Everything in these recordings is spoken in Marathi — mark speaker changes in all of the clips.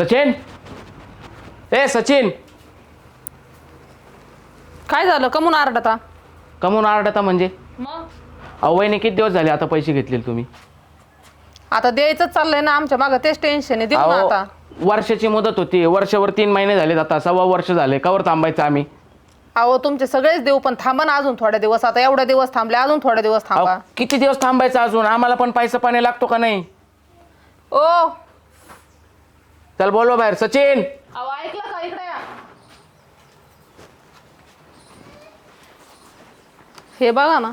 Speaker 1: सचिन? ए सचिन!
Speaker 2: काय झालं? कमून आरडता?
Speaker 1: कमून आरडता म्हणजे?
Speaker 2: मग?
Speaker 1: अवयने किती दिवस झाले आता पैसे घेतलेले तुम्ही?
Speaker 2: आता द्यायचंच चाललंय ना आमच्या मागं तेच टेन्शन आहे. देऊ ना
Speaker 1: अहो,
Speaker 2: आता.
Speaker 1: वर्षाची मुदत होती. वर्षभर तीन महिने झालेत आता. सव्वा वर्ष झाले. कवर थांबायचं आम्ही?
Speaker 2: अहो तुमचे सगळेच देऊ पण थांबा ना अजून थोड्या दिवस. आता एवढ्या दिवस थांबले अजून थोड्या दिवस
Speaker 1: अहो,
Speaker 2: थांबा
Speaker 1: किती दिवस थांबायचं अजून? आम्हाला पण पैसा पाणी लागतो का नाही?
Speaker 2: ओ
Speaker 1: चल बोलवा बाहेर. सचिन!
Speaker 2: अहो ऐकलं का इकडे या. हे बघा ना.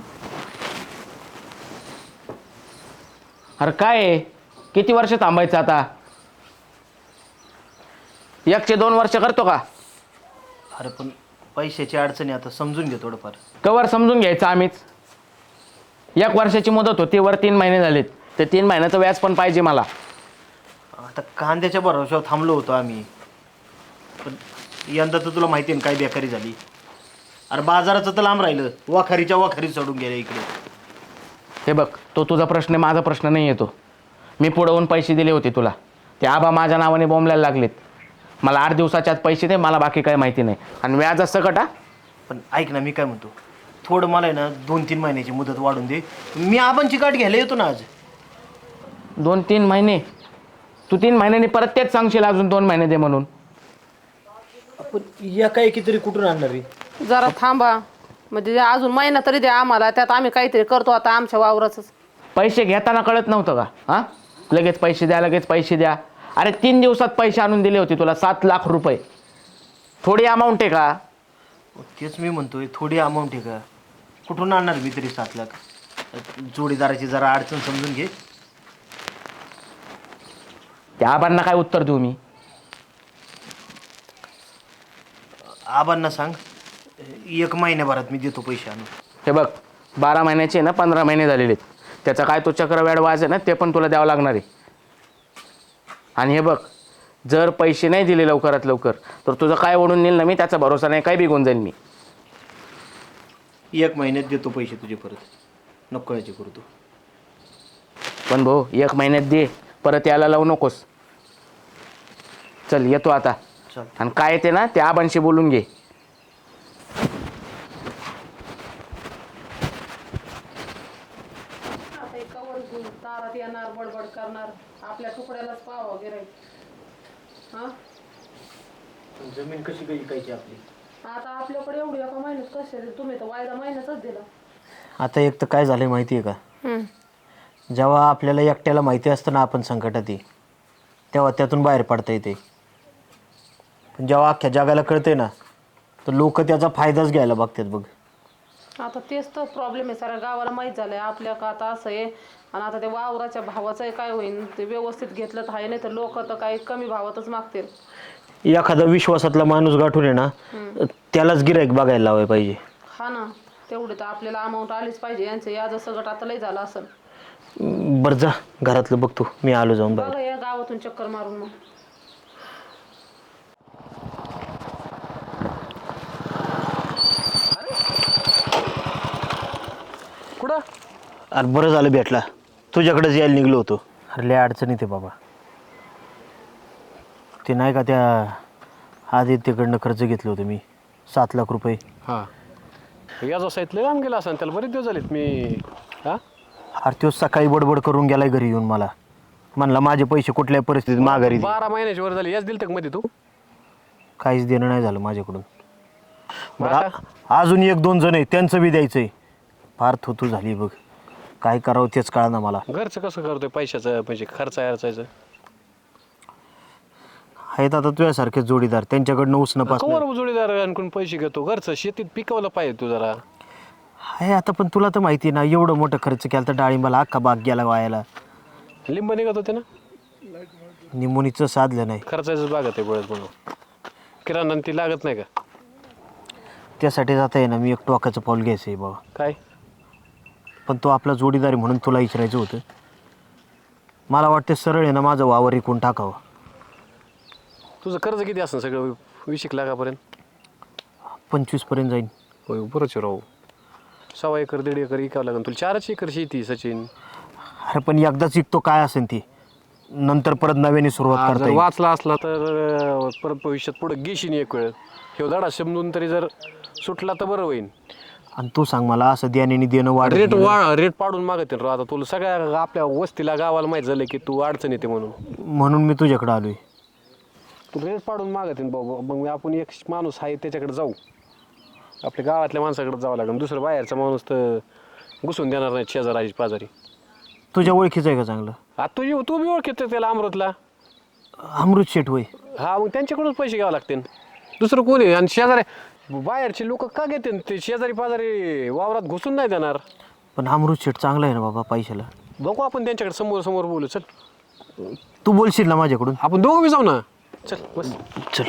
Speaker 1: अरे काय आहे? किती वर्ष थांबायचं आता? एकशे दोन वर्ष करतो का?
Speaker 3: अरे पण पैशाची अडचणी आता समजून घे थोडंफार.
Speaker 1: कवर समजून घ्यायचं आम्हीच. एक वर्षाची मुदत होती वर तीन महिने झालेत. ते तीन महिन्याचं व्याज पण पाहिजे मला.
Speaker 3: आता कांद्याच्या भरोशावर थांबलो होतो आम्ही. पण यंदा तर तुला माहिती आहे ना काय बेकारी झाली. अरे बाजाराचं तर लांब राहिलं. वाखारीच्या वाखारी चढून गेल्या इकडे.
Speaker 1: हे बघ तो तुझा प्रश्न आहे, माझा प्रश्न नाही येतो मी पुढवून पैसे दिले होते तुला. ते आबा माझ्या नावाने बोंबलायला लागलेत. मला आठ दिवसाच्या आत पैसे दे मला बाकी काही माहिती नाही. आणि व्याज असं कटा.
Speaker 3: पण ऐक ना मी काय म्हणतो? थोडं मला आहे ना दोन तीन महिन्याची मुदत वाढून दे. मी आबांची गाठ घ्यायला येतो ना आज.
Speaker 1: दोन तीन महिने? तू तीन महिन्यांनी परत तेच सांगशील अजून दोन महिने दे म्हणून.
Speaker 3: पण या काय तरी कुठून आणणार
Speaker 2: जरा थांबा. म्हणजे जे अजून महिना तरी द्या आम्हाला त्यात आम्ही काहीतरी करतो आता आमच्या वावराच
Speaker 1: पैसे घेताना कळत नव्हतं का? हां? लगेच पैसे द्या लगेच पैसे द्या. अरे तीन दिवसात पैसे आणून दिले होते तुला सात लाख रुपये. थोडी अमाऊंट आहे का?
Speaker 3: तेच मी म्हणतोय थोडी अमाऊंट आहे का? कुठून आणणार मी तरी सात लाख? जोडीदाराची जरा अडचण समजून घे.
Speaker 1: त्या आबांना काय उत्तर देऊ मी?
Speaker 3: आबांना सांग. एक महिन्याभरात मी देतो पैसे आणून.
Speaker 1: हे बघ बारा महिन्याचे ना पंधरा महिने झालेले आहेत. त्याचा काय तो चक्रव्याड वाज आहे ना ते पण तुला द्यावं लागणार आहे. आणि हे बघ जर पैसे नाही दिले लवकरात लवकर तर तुझं काय ओढून नेईल ना मी त्याचा भरोसा नाही काय बिघून जाईल मी.
Speaker 3: एक महिन्यात देतो पैसे तुझे परत. नको काळजी करू तू.
Speaker 1: पण भाऊ एक महिन्यात दे. परत यायला लावू नकोस. चल येतो आता.
Speaker 3: चल.
Speaker 1: आणि काय येते ना त्या आबांशी बोलून घे.
Speaker 2: तारात येणार बडबड करणार आपल्या तुकड्यालाच पाव वगैरे. हा?
Speaker 3: जमीन कशी काही विकायची आपली?
Speaker 2: आता आपल्याकडे एवढी एका महिन्यात कसे तुम्ही तर वायदा महिन्यातच दिला.
Speaker 3: आता एक तर काय झालंय माहिती आहे का जेव्हा आपल्याला एकट्याला माहिती असतं ना आपण संकटात आहे तेव्हा त्यातून बाहेर पडता येते. पण जेव्हा अख्ख्या जगाला कळते ना तर लोक त्याचा फायदाच घ्यायला बघतात बघ.
Speaker 2: आता तेच तर प्रॉब्लेम आहे. साऱ्या गावाला माहीत झालंय. आपल्या का आता असं आहे? आणि आता ते वावराच्या भावाचं काय होईल ते व्यवस्थित घेतलं तर आहे नाही तर लोक तर काही कमी भावातच मागतील.
Speaker 3: एखादा विश्वासातला माणूस गाठून आहे ना त्यालाच गिराईक बघायला लावाय पाहिजे.
Speaker 2: हा ना. तेवढी तर आपल्याला अमाऊंट आलीच पाहिजे. यांचं याच सगळं आता लय झालं असं
Speaker 3: बरं जा घरातलं बघतो. मी आलो जाऊन बाहेर
Speaker 2: बघा या गावातून चक्कर मारून मग.
Speaker 4: कुठं?
Speaker 3: अरे बरं झालं भेटला. तुझ्याकडेच यायला निघलो होतो. अरे लय अडचणीत आहे बाबा. ते नाही का त्या आदित्यकडनं कर्ज घेतलं होतं मी. सात लाख रुपये.
Speaker 4: हां. याचा साहित्य लय लांब गेला असं त्याला बरेच दिवस झालेत. मी
Speaker 3: अरे तो सकाळी बडबड करून गेलाय घरी येऊन मला. म्हणला माझे पैसे कुठल्याही परिस्थितीत माघारी दे.
Speaker 4: बारा महिन्याची वर झाली. याच दिल तर मध्ये तू.
Speaker 3: काहीच देणं नाही झालं माझ्याकडून. बरं
Speaker 4: आता?
Speaker 3: आ- अजून एक दोन जण आहे त्यांचं बी द्यायचंय. फार थुतू झाली बघ. काय करावं तेच कळा ना मला.
Speaker 4: घरचं कसं करतोय? पैशाचं म्हणजे खर्च अडचायचं
Speaker 3: आहेत आता तुझ्यासारखे जोडीदार. त्यांच्याकडनं उसणं पास
Speaker 4: कवर जोडीदार आणून पैसे घेतो? घरचं शेतीत पिकवलं पाहिजे तू जरा.
Speaker 3: आहे आता पण तुला तर माहिती आहे ना एवढं मोठं खर्च केला तर डाळिंबाला अख्खा बाग गेला वायाला.
Speaker 4: लिंब निघत होते ना?
Speaker 3: निमोनीचं साधलं नाही.
Speaker 4: खर्चाचं बागत आहे गोळ्यात म्हणून. किराणा ती लागत नाही का?
Speaker 3: त्यासाठी जाता आहे ना मी एक टोकाचं पाऊल घ्यायचं आहे बाबा.
Speaker 4: काय?
Speaker 3: पण तो आपला जोडीदार म्हणून तुला विचारायचं होतं. मला वाटतं सरळ आहे ना माझं वावर विकून टाकावं.
Speaker 4: तुझं कर्ज किती असं सगळं? वीस एक लाखापर्यंत?
Speaker 3: पंचवीसपर्यंत जाईन.
Speaker 4: होय बरंच आहे राहू. सव्वा एकर दीड एकर इकावं लागेल. तुला चारच एकर शेती सचिन.
Speaker 3: अरे पण एकदाच विकतो काय असेल ती? नंतर परत नव्याने सुरुवात करता
Speaker 4: जर
Speaker 3: येईल.
Speaker 4: वाचला असला तर अं, परत भविष्यात पुढे घेशील एक वेळ. हे धडा समजून तरी जर सुटला तर बरं होईल
Speaker 3: आणि तू सांग मला असं द्याने देणं वाढ
Speaker 4: रेट वा रेट पाडून मागतील राव. आता तुला सगळ्या आपल्या वस्तीला गावाला माहीत झालं की तू अडचण येते म्हणून.
Speaker 3: म्हणून मी तुझ्याकडे आलोय.
Speaker 4: तू रेट पाडून मागतील बाबा मग आपण एक माणूस आहे त्याच्याकडे जाऊ. आपल्या गावातल्या माणसाकडे जावं लागेल. दुसरं बाहेरचा माणूस तर घुसून देणार नाही शेजाराची पाजारी.
Speaker 3: तुझ्या ओळखीचं आहे का चांगलं?
Speaker 4: आता तुझी तू बी ओळखीत त्याला अमृतला.
Speaker 3: अमृत शेट होय.
Speaker 4: हा मग त्यांच्याकडूनच पैसे घ्यावे लागतील. दुसरं कोणी आहे? आणि शेजारी बाहेरचे लोक का घेतील? ते शेजारी पाजारी वावरात घुसून नाही देणार.
Speaker 3: पण अमृत शेट चांगलं आहे ना बाबा पैशाला?
Speaker 4: बघू आपण त्यांच्याकडे समोर समोर बोलू. चल.
Speaker 3: तू बोलशील ना माझ्याकडून?
Speaker 4: आपण दोघं बी जाऊ ना. चल बस.
Speaker 3: चल.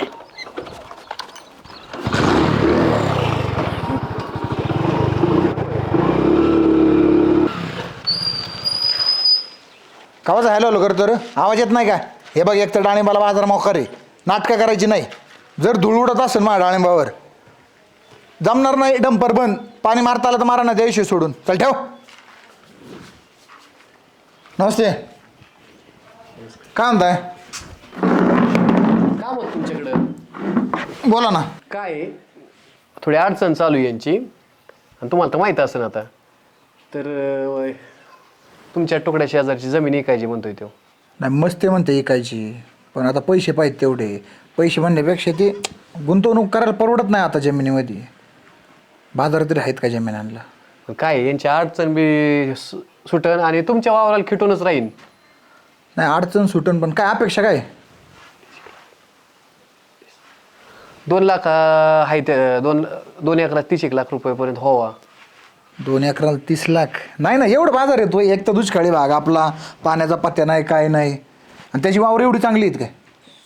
Speaker 5: कावाचा हॅलो हॅलो करतो रे आवाज येत नाही का? हे बघ एक तर डाळिंबाला बाजार मोकार आहे. नाटकं करायची नाही. जर धूळ उडत असेल माझ्या डाळिंबावर जमणार नाही डंपर बंद. पाणी मारता आलं तर मारा ना दिवशी सोडून. चल ठेव. नमस्ते. काय म्हणताय?
Speaker 4: काम होत तुमच्याकडं?
Speaker 5: बोला ना.
Speaker 4: काय आहे, थोडी अडचण चालू आहे यांची. आणि तुम्हाला तर माहीत असेल आता. तर अं, तुमच्या तुकड्या शेजारची जमीन ऐकायची म्हणतोय तो.
Speaker 5: नाही मस्ते म्हणते इकायची. पण आता पैसे पाहिजे तेवढे. पैसे म्हणण्यापेक्षा ते गुंतवणूक करायला परवडत नाही आता जमिनीमध्ये. बाजार तरी आहेत का जमिनांना
Speaker 4: पण काय आहे, यांची अडचण बी सु- सुटन आणि तुमच्या वावराला खिटूनच राहीन.
Speaker 5: नाही अडचण सुटन पण काय अपेक्षा काय?
Speaker 4: दोन लाख अं, अं, दोन दोन एकरात तीस एक लाख रुपयेपर्यंत व्हावा.
Speaker 5: दोन एकराला तीस लाख. नाही ना एवढं बाजार येतो एक तर दुष्काळी भाग आपला पाण्याचा पत्त्या नाही काय नाही. आणि त्याची वावर एवढी चांगली आहेत काय?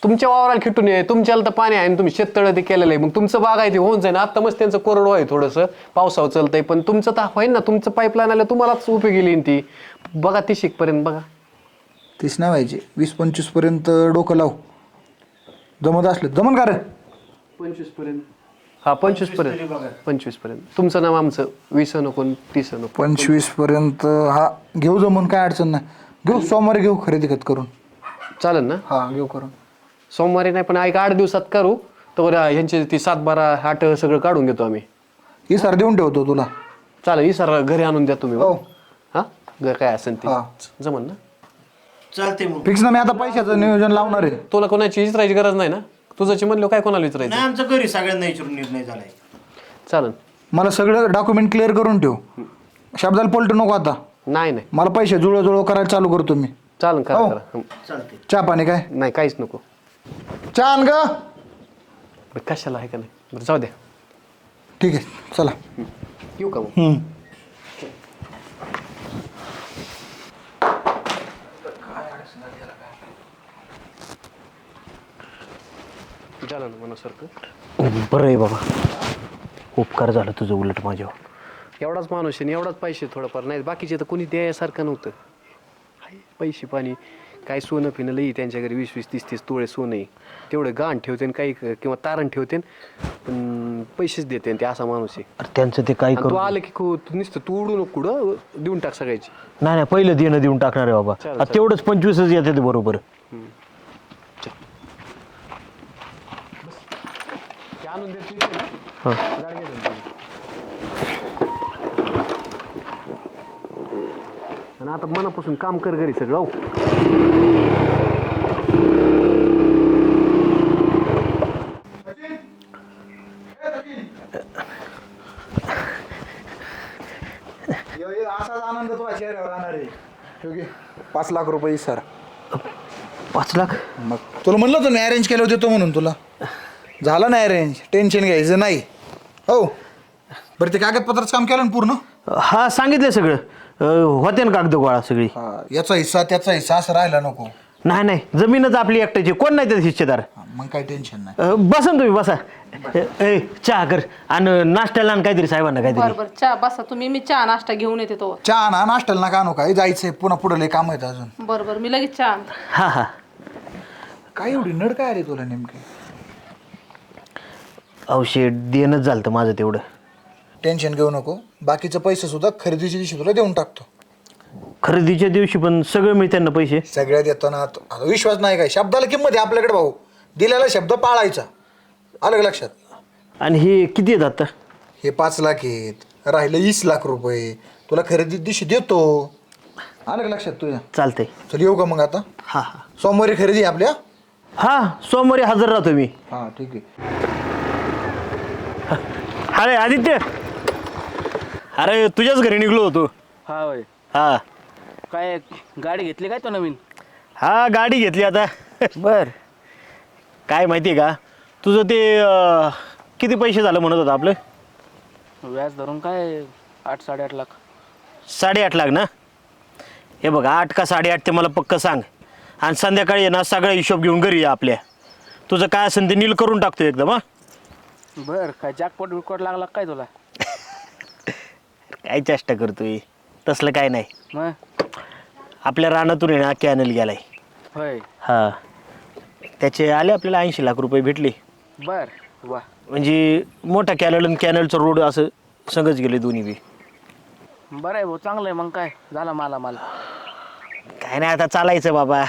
Speaker 4: तुमच्या वावराला खिटून आहे तुमच्याला तर पाणी आहे आणि तुम्ही शेततळं ते केलेलं आहे. मग तुमचं बाग आहे ते होऊन जाईल. आता मस्त त्यांचं कोरडं आहे थोडंसं. पावसावर चालतंय. पण तुमचं तर होईल ना. तुमचं पाईपलाईन आलं तुम्हालाच उपयोगी येईल ती. बघा ती शिकपर्यंत बघा.
Speaker 5: तीस नाही व्हायची. वीस पंचवीसपर्यंत डोकं लाव. जमत असलं जमन का रे?
Speaker 4: पंचवीसपर्यंत. हा पंचवीसपर्यंत. पंचवीसपर्यंत. तुमचं नाव आमचं वीस नको तीस नको.
Speaker 5: पंचवीसपर्यंत हा घेऊ जमून काय अडचण नाही. घेऊ सोमवारी घेऊ खरेदी खत करून.
Speaker 4: चालेल ना?
Speaker 5: हा घेऊ करून.
Speaker 4: सोमवारी नाही पण एक आठ दिवसात करू. तर ह्यांची ती सात बारा आठ सगळं काढून घेतो आम्ही.
Speaker 5: ही सर देऊन ठेवतो तुला.
Speaker 4: चालेल ही सर घरी आणून द्या तुम्ही.
Speaker 5: हो.
Speaker 4: हा? ग- काय असेल ते. जमन ना?
Speaker 3: चालते मग.
Speaker 5: फिक्स ना मी आता पैशाचं नियोजन लावणार आहे.
Speaker 4: तुला कोणाची विचारायची गरज नाही ना? तुझ्याची म्हणलं काय कोणाला विचारायचं?
Speaker 3: नाही आमचं घरी सगळ्यांना विचारून निर्णय झालाय.
Speaker 4: चालेल.
Speaker 5: मला सगळं डॉक्युमेंट क्लिअर करून ठेव. शब्दाला पलटू नको आता.
Speaker 4: नाही नाही.
Speaker 5: मला पैसे जुळवजुळव करायला चालू करतो मी.
Speaker 4: चालेल करा
Speaker 5: हो.
Speaker 4: करा. हं.
Speaker 3: चालते
Speaker 5: चहा पाणी काय?
Speaker 4: नाही काहीच नको.
Speaker 5: चहा आण ग.
Speaker 4: बरं कशाला आहे का नाही? बरं जाऊ द्या.
Speaker 5: ठीक आहे चला.
Speaker 4: येऊ का मग?
Speaker 5: हम्म.
Speaker 4: झालं ना मनासारखं?
Speaker 3: बरं आहे बाबा. उपकार झाला तुझं उलट माझ्यावर.
Speaker 4: एवढाच माणूस आहे आणि एवढाच पैसे थोडंफार नाही बाकीचे तर कोणी द्यायसारखं नव्हतं. हाय, पैसे पाणी काय सोनं पिणं लई त्यांच्या घरी. वीस वीस तीस तीस तोळे सोनं आहे. तेवढं गाण ठेवते आणि काही किंवा तारण ठेवते पण पैसेच देते आणि ते असा माणूस आहे.
Speaker 3: अरे त्यांचं ते काय
Speaker 4: आणि तू
Speaker 3: करू
Speaker 4: आलं की खू- तू नुसतं तू उडू नको कुठं? देऊन टाक सगळ्याची.
Speaker 3: नाही नाही पहिलं देणं देऊन टाकणार आहे बाबा.
Speaker 4: चालेल,
Speaker 3: आता तेवढंच पंचवीसच येते बरोबर.
Speaker 4: आणून देतो ना.
Speaker 3: हां
Speaker 4: गाडी. आणि आता मनापासून काम कर घरी सगळं हो
Speaker 5: असाच आनंद तुझ्या चेहऱ्यावर राहणार आहे. पाच लाख रुपये सर
Speaker 3: पाच लाख
Speaker 5: मग तुला म्हणलं होतं मी अरेंज केलं होतं म्हणून तुला झालं नाही अरेंज टेन्शन घ्यायचं नाही. हो. बरं ते कागदपत्राचं काम केलं ना पूर्ण?
Speaker 3: हा सांगितलं सगळं. अं, होते ना कागद गोळा सगळी.
Speaker 5: हा याचा हिस्सा त्याचा हिस्सा असं राहिला नको.
Speaker 3: नाही नाही. जमीनच आपली एकट्याची. कोण नाही त्यात हिस्सेदार?
Speaker 5: हा, मग काही टेन्शन नाही.
Speaker 3: अं, बसा ना तुम्ही बसा. ए, ए, चहा कर. आणि नाश्त्याला आणि काहीतरी साहेबांना काहीतरी.
Speaker 2: बरं चहा बसा. तुम्ही मी चहा नाश्ता घेऊन येते तो
Speaker 5: चहा ना नाश्त्याला ना का नको जायचंय पुन्हा पुढे लय काम आहेत अजून.
Speaker 2: बरं बरं. मी लगेच चहा आणते.
Speaker 3: हा हा.
Speaker 5: काय एवढी नड काय आली तुला नेमकी?
Speaker 3: औषध देणंच झालं माझं तेवढं.
Speaker 5: टेन्शन घेऊ नको. बाकीचं पैसे सुद्धा खरेदीच्या दिवशी तुला देऊन टाकतो.
Speaker 3: खरेदीच्या दिवशी पण सगळं मिळते ना पैसे.
Speaker 5: सगळ्यात येतो ना. तो- आता विश्वास नाही काय? शब्दाला किंमत आहे आपल्याकडे भाऊ. दिलेला शब्द पाळायचा. आलं का लक्षात?
Speaker 3: आणि हे किती आहेत आता?
Speaker 5: हे पाच लाख आहेत. राहिलं वीस लाख रुपये. तुला खरेदी दिवशी देतो. आलं का लक्षात तुझ्या?
Speaker 3: चालतंय.
Speaker 5: चल येऊ का मग आता?
Speaker 3: हा हा.
Speaker 5: सोमवारी खरेदी आहे आपल्या?
Speaker 3: हा सोमवारी हजर राहतो मी.
Speaker 5: हां ठीक आहे.
Speaker 3: अरे आदित्य. अरे तुझ्याच घरी निघलो होतो.
Speaker 1: हा होय.
Speaker 3: हा.
Speaker 1: काय गाडी घेतली काय तो नवीन?
Speaker 3: हा गाडी घेतली आता.
Speaker 1: बर.
Speaker 3: काय माहिती आहे का? तुझं ते अं, किती पैसे झालं म्हणत होतं आपलं?
Speaker 1: व्याज धरून काय आठ साडेआठ लाख.
Speaker 3: साडेआठ लाख ना? हे बघ आठ का साडेआठ ते मला पक्क सांग. आणि संध्याकाळी आहे ना सगळा हिशोब घेऊन घरी या आपल्या. तुझं काय असेल ते नील करून टाकतो एकदम हा.
Speaker 1: बर काय जॅकपॉट बिकपॉट लागला काय तुला?
Speaker 3: काय चेष्टा करतोय? तसलं काय नाही.
Speaker 1: मग?
Speaker 3: आपल्या रानातून आहे ना कॅनल गेलाय.
Speaker 1: होय.
Speaker 3: हा. त्याचे आले आपल्याला ऐंशी लाख रुपये भेटले.
Speaker 1: बर वा.
Speaker 3: म्हणजे मोठा कॅनल आणि कॅनलचं रोड असं संगच गेले दोन्ही बी.
Speaker 1: बरं आहे भाऊ चांगलं आहे मग काय? झाला मला मला.
Speaker 3: काय नाही आता चालायचं बाबा.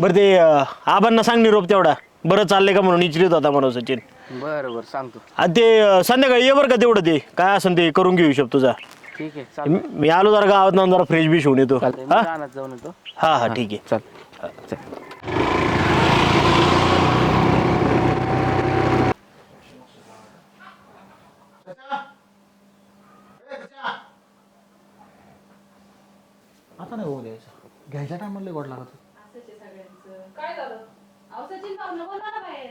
Speaker 3: बरं ते अं, आबांना सांग निरोप तेवढा. बरं चाललंय का म्हणून? इचरित होता म्हणून सचिन.
Speaker 1: बरं बरं सांगतो.
Speaker 3: आणि ते अं, संध्याकाळी ये बरं का तेवढं ते? काय असेल ते करून घेऊ हिशोब तुझा
Speaker 1: ठीक आहे
Speaker 3: मी मी आलो जरा गावात ना जरा फ्रेश बिश होऊन येतो.
Speaker 1: चालतंय मी
Speaker 3: हा?
Speaker 1: रानात जाऊन येतो.
Speaker 3: हा हा ठीक आहे.
Speaker 1: चल चल
Speaker 5: आता नाही होऊ द्यायचं. घ्यायच्या टायमाला गोड लागत
Speaker 2: काय झालं? अहो सचिन भाऊनं बोलवा ना बाहेर.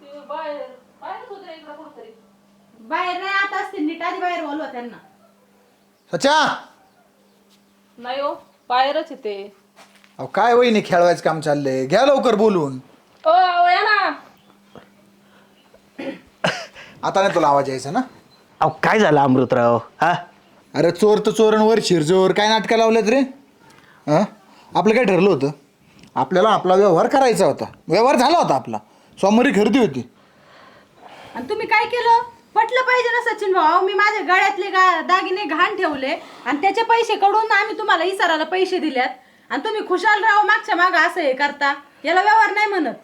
Speaker 2: ते बाहेर बाहेरच होते इकडं कुठतरी
Speaker 6: बाहेर नाही आता असतील नीट आधी बाहेर बोलवा त्यांना.
Speaker 5: सच्या
Speaker 2: नाही हो बाहेरच येते
Speaker 5: अहो काय वहिनी खेळवायचं काम चाललंय? घ्या लवकर बोलून.
Speaker 2: ओ अहो, या ना.
Speaker 5: आता नाही तुला आवाज यायचा ना?
Speaker 3: अहो काय झालं अमृतराव? हा?
Speaker 5: अरे चोर तर चोर आणि वर शिरजोर. काय नाटकं लावलेत रे? हां? आपलं काय ठरलं होतं? आपल्याला आपला व्यवहार करायचा होता. व्यवहार झाला होता आपला. सोमवारी खरेदी होती.
Speaker 6: आणि तुम्ही काय केलं? पटलं पाहिजे ना सचिन भाऊ. मी माझ्या गळ्यातले गा दागिने घाण ठेवले आणि त्याचे पैसे कडून आम्ही तुम्हाला इसाराला पैसे दिल्यात. आणि तुम्ही खुशाल राहो मागच्या मागं असं हे करता. याला व्यवहार नाही म्हणत.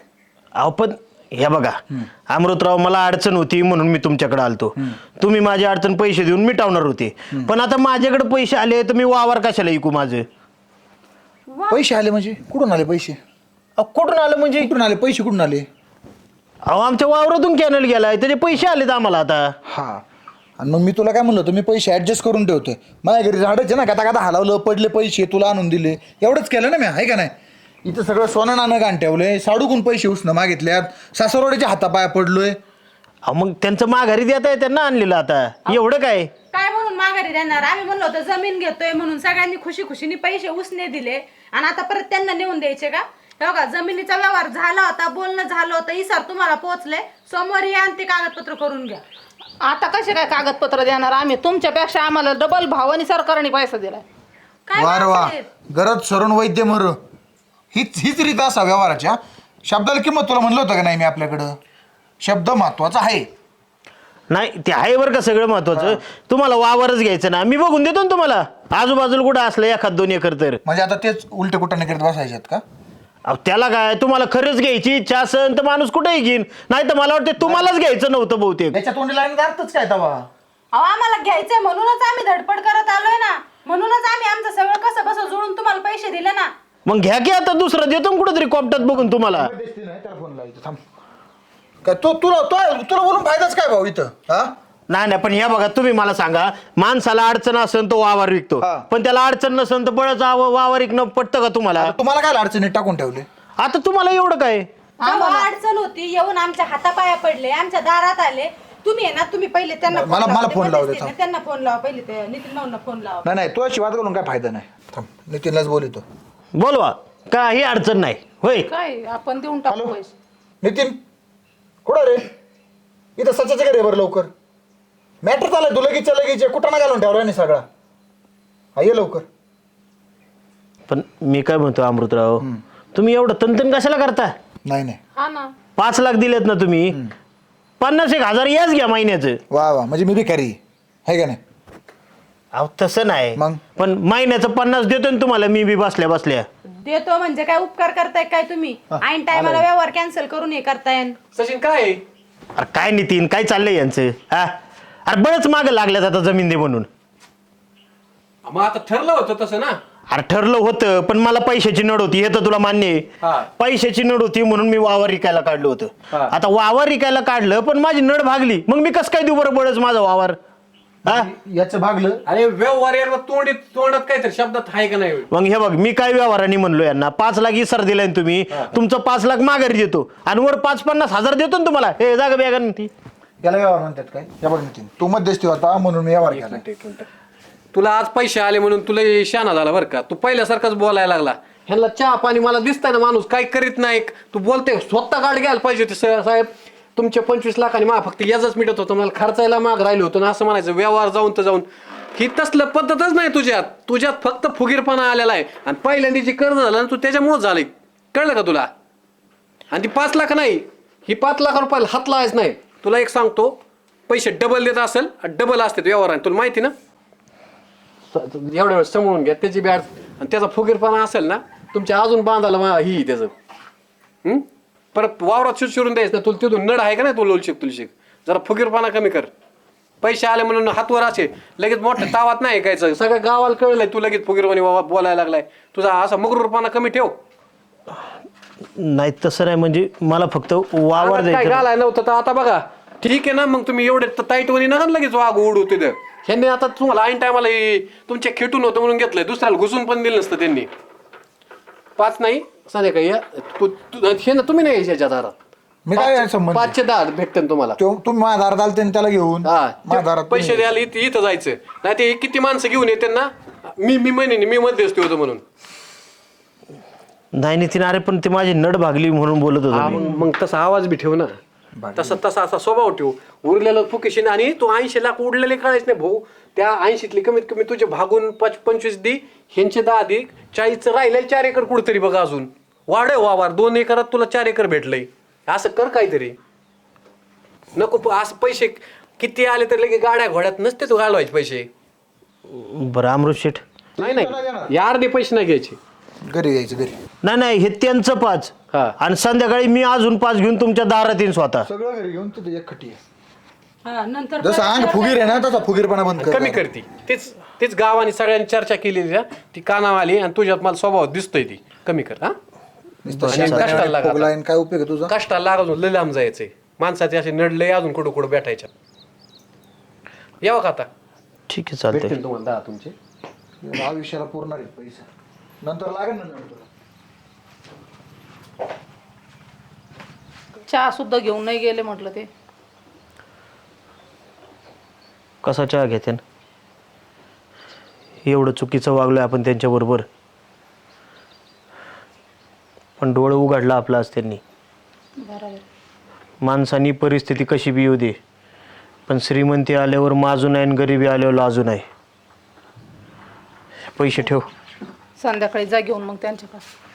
Speaker 3: अहो पण हे बघा अमृतराव मला अडचण होती म्हणून मी तुमच्याकडे आलतो. तुम्ही माझी अडचण पैसे देऊन मिटावणार होते. पण आता माझ्याकडे पैसे आले तर मी वावर कशाला ऐकू माझं?
Speaker 5: पैसे आले म्हणजे? कुठून आले पैसे?
Speaker 3: अहो, कुठून आलं म्हणजे?
Speaker 5: कुठून आले? पैसे कुठून आले?
Speaker 3: अहो आमच्या वावरातून कॅनल गेलाय त्याचे पैसे आलेत आम्हाला आता.
Speaker 5: हा. आणि मग मी तुला काय म्हणलं होतं? मी पैसे ॲडजस्ट करून ठेवतोय. माझ्या घरी झाडच ना कथा कथा हलवलं पडले पैसे तुला आणून दिले. एवढंच केलं ना मी आहे का नाही? इथं सगळं सोनं नाणं गाण ठेवलंय. साडूकून पैसे उसणं मागितल्यात. सासरवाडीच्या हातापाया पडलोय.
Speaker 3: अहो मग त्यांचं माघारी देता आहे त्यांना आणलेलं आता? एवढं काय?
Speaker 6: काय म्हणून माघारी देणार? आम्ही म्हणलो होतो जमीन घेतोय म्हणून सगळ्यांनी खुशी खुशीने पैसे उसने दिले. आणि आता परत त्यांना नेऊन द्यायचे का? हे बघा जमिनीचा व्यवहार झाला होता बोलणं झालं होतं इसार तुम्हाला पोहोचले. सोमवारी या आणि ते कागदपत्र करून घ्या.
Speaker 2: आता कसे काय कागदपत्र देणार आम्ही? तुमच्यापेक्षा आम्हाला डबल भावानी सरकारने पैसा दिलाय.
Speaker 6: काय
Speaker 5: वार वा? गरज सरून वैद्य मर. हीच हीच रीत असा व्यवहाराच्या शब्दाला किंमत तुला म्हणलं होतं का नाही मी आपल्याकडं? शब्द महत्त्वाचा आहे.
Speaker 3: नाही ते आहे बरं का सगळं महत्वाचं. तुम्हाला वावरच घ्यायचं ना मी बघून देतो ना तुम्हाला. आजूबाजूला कुठं असलं एखाद दोन एकर तर.
Speaker 5: म्हणजे आता तेच उलटे कुठं करत बसायच्यात का?
Speaker 3: अहो त्याला काय? तुम्हाला खरंच घ्यायची इच्छा असेल तर माणूस कुठेही घेईन. नाही तर मला वाटतं तुम्हालाच घ्यायचं नव्हतं बहुतेक.
Speaker 5: त्याच्या तोंडी लागेल अर्थच काय तवा?
Speaker 6: अहो आम्हाला घ्यायचंय म्हणूनच आम्ही धडपड करत आलोय ना. म्हणूनच आम्ही आमचं सगळं कसं बसं जुळून तुम्हाला पैसे दिले ना.
Speaker 3: मग घ्या की आता दुसरं देतो ना कुठंतरी कोपटात बघून तुम्हाला.
Speaker 5: काय तो तुला तो तुला बोलून फायदाच काय भाऊ इथं? हा?
Speaker 3: नाही नाही पण या बघा तुम्ही मला सांगा माणसाला अडचण असेल तो वावर विकतो.
Speaker 5: हा.
Speaker 3: पण त्याला अडचण नसेल तर बळच आव- वावर विकणं पटतं का तुम्हाला?
Speaker 5: तुम्हाला काय अडचणीत टाकून ठेवले?
Speaker 3: आता तुम्हाला एवढं काय?
Speaker 6: अडचण होती येऊन आमच्या हातापाया पडले आमच्या दारात आले. तुम्ही आहे ना तुम्ही पहिले त्यांना
Speaker 5: मला- मला
Speaker 6: लावा. ते
Speaker 5: phone लावू दे,
Speaker 6: मध्यस्थी
Speaker 5: थांब.
Speaker 6: त्यांना फोन लावा पहिले ते नितीन भाऊंना फोन लावा.
Speaker 5: नाही नाही तुझ्या शिवाय करून काय फायदा नाही. थांब नितीनलाच बोलितो
Speaker 3: बोलवा. काही अडचण नाही. होय.
Speaker 2: काय आपण देऊन टाकू पैसे.
Speaker 5: नितीन? कुठं रे? इथं सच्याच्या घरी बरं लवकर. मॅटर चालय तू लगेच लगेच ये. कुठं ना घालून ठेवला नाही सगळा. हा ये लवकर.
Speaker 3: पण मी काय म्हणतो अमृतराव? तुम्ही एवढं तंतन कशाला करता?
Speaker 5: नाही नाही.
Speaker 2: हा ना.
Speaker 3: पाच लाख दिलेत ना तुम्ही. पन्नास एक हजार याच घ्या महिन्याचं.
Speaker 5: वा वा. म्हणजे मी भिकारी. आहे का नाही?
Speaker 3: अहो तसं नाही.
Speaker 5: मग?
Speaker 3: पण महिन्याचं पन्नास देतो ना तुम्हाला मी बी बसल्या बसल्या.
Speaker 6: देतो म्हणजे काय उपकार करताय काय तुम्ही? ऐन टायमाला व्यवहार कॅन्सल करून हे करताय
Speaker 4: सचिन काय आहे?
Speaker 3: अरे काय नितीन काय चाललंय यांचं? हा? अरे बरंच मागं लागल्यात आता जमीन दे म्हणून.
Speaker 4: मग आता ठरलं होतं तसं ना?
Speaker 3: अरे ठरलं होतं पण मला पैशाची नड होती हे तर तुला मान्य आहे.
Speaker 4: हा.
Speaker 3: पैशाची नड होती म्हणून मी वावर विकायला काढलं होतं.
Speaker 4: हा.
Speaker 3: आता वावर विकायला काढलं पण माझी नड भागली. मग मी कसं काय देऊ बरं बळच माझा वावर? हा?
Speaker 5: याचं भागलं.
Speaker 4: अरे व्यवहार यार तोंडी तोंडात काहीतरी शब्दात आहे का नाही?
Speaker 3: मग हे बघ मी काय व्यवहाराने म्हणलो यांना? पाच लाख इसर दिलाय ना तुम्ही. तुमचं पाच लाख माघारी देतो. आणि वर पाच पन्नास हजार देतो ना तुम्हाला. हे जागा बॅगा ती?
Speaker 5: याला व्यवहार म्हणतात काय? या बघ नितीन तू मध्यस्थी होता म्हणून मी व्यवहार केला.
Speaker 4: तुला आज पैसे आले म्हणून तुला शाना झाला बरं का? तू पहिल्यासारखाच बोलायला लागला. ह्यांना चहा पाणी मला दिसतंय ना माणूस काय करीत नाही. तू बोलते स्वतः गाडी घ्यायला पाहिजे होती सा- साहेब. तुमचे पंचवीस लाखाने मा फक्त याचाच मिळत होतं मला खर्चायला माग राहिलो होतो ना असं म्हणायचं व्यवहार जाऊन तर जाऊन. ही तसलं पद्धतच नाही तुझ्यात. तुझ्यात फक्त फुगीरपणा आलेला आहे. आणि पहिल्यांदा जे कर्ज झालं ना तू त्याच्यामुळेच झालंय कळलं का तुला? आणि ती पाच लाख नाही. ही पाच लाख रुपयाला हात लावायच नाही. तुला एक सांगतो पैसे डबल देत असेल डबल असते व्यवहार तुला माहिती ना? एवढ्या वेळ समजून घ्या त्याची बॅट आणि त्याचा फुगीरपणा असेल ना तुमच्या अजून बांधायला मा- ही त्याचं. परत वावरात शिर शिरून द्यायचं. ना तुला तिथून नड आहे का नाही तुला शिक तुला शिक जरा फुगीरपणा कमी कर. पैसे आले म्हणून हातवर असे. लगेच मोठ्या तावात नाही ऐकायचं. सगळ्या गावाला कळलंय तू लगेच फुगीरपणे बोलायला लागलाय. तुझा असा मगरूरपणा कमी ठेव.
Speaker 3: नाही तसं नाही. म्हणजे मला फक्त वावर
Speaker 4: काय
Speaker 3: द्यायचं.
Speaker 4: घालाय नव्हतं तर आता बघा. ठीक आहे ना मग तुम्ही एवढे टाईट वणी नका ना लगेच वाघ उडू तिथं. ह्यांनी आता तुम्हाला ऐन टायमाला तुमच्या खेटून होतं म्हणून घेतलंय. दुसऱ्याला घुसून पण दिलं नसतं त्यांनी. पाच नाही? संध्याकाळी या. तू- तू- हे ना तुम्ही नाही यायच्या दारात
Speaker 5: मी काय
Speaker 4: पाच-
Speaker 5: संबंध
Speaker 4: पाचशे दहा भेटते तुम्हाला.
Speaker 5: तो तुम्ही माझ्या दारात आलते आणि त्याला घेऊन
Speaker 4: हा
Speaker 5: माझ्या दारात
Speaker 4: ते पैसे द्यायला इथं इथं जायचं. नाही ते किती माणसं घेऊन येते ना मी मी म्हणेन मी मध्यस्थी होतो म्हणून.
Speaker 3: नाही नितीन अरे पण ते माझी नड भागली म्हणून बोलत
Speaker 4: हा,
Speaker 3: होतो मी.
Speaker 4: मग मग तसा आवाज बी ठेव ना. तसा तसा असा स्वभाव ठेव. उरलेलं फुकेशीन आणि तू ऐंशी लाख उडलेले कळायच नाही भाऊ. त्या ऐंशीतली कमीत कमी तुझे भागून पाच पंचवीस दी ह्यांचे दहा दी चाळीसचं राहिले चार एकर कुठतरी बघा अजून. वाढ वावर दोन एकरात तुला चार एकर भेटलंय. असं कर काहीतरी. नको प- असं पैसे किती आले तर लगे गाड्या घोड्यात नसते तू घालवायचे पैसे.
Speaker 3: बरं अमृत शेठ.
Speaker 4: नाही नाही. या अर्धे पैसे नाही घ्यायचे.
Speaker 5: घरी यायचं घरी.
Speaker 3: नाही नाही हे त्यांचं पाच.
Speaker 4: हा.
Speaker 3: आणि संध्याकाळी मी अजून पाच घेऊन तुमच्या दारात येईन स्वतः.
Speaker 5: सगळं घरी घेऊन एक खटी आहे.
Speaker 6: हा नंतर
Speaker 5: जसं अंग फुगीर आहे ना तसा फुगीरपणा बंद कर.
Speaker 4: कमी करती. तेच तेच गावाने सगळ्यांनी चर्चा केलेली आहे. ती कानावर आली आणि तुझ्यात मला स्वभाव दिसतोय ती. कमी कर हा.
Speaker 5: नुसतं
Speaker 4: आणि
Speaker 5: शेजारी
Speaker 4: कष्टाला लागा
Speaker 5: फुगला आहे, काय उपयोग आहे तुझा?
Speaker 4: कष्टाला लागून लय लांब जायचंय. माणसाचे असे नडले अजून कुठं कुठं भेटायच्या यावं का आता?
Speaker 3: ठीक आहे चालतंय.
Speaker 4: भेटतील तुम्हाला दहा तुमचे.
Speaker 5: आयुष्याला पुरणार आहे पैसा. नंतर लागेल ना तुला
Speaker 2: चहा सुद्धा घेऊन नाही गेले म्हटलं ते.
Speaker 3: कसा चहा घेते एवढं चुकीचं वागलोय आपण त्यांच्याबरोबर पण डोळं उघडलं आपलं आज त्यांनी.
Speaker 2: बरोबर
Speaker 3: माणसानी परिस्थिती कशी बी येऊ दे पण श्रीमंती आल्यावर माजून आहे आणि गरिबी आल्यावर लाजून आहे. पैसे ठेव.
Speaker 2: संध्याकाळी जा घेऊन मग त्यांच्यापासून.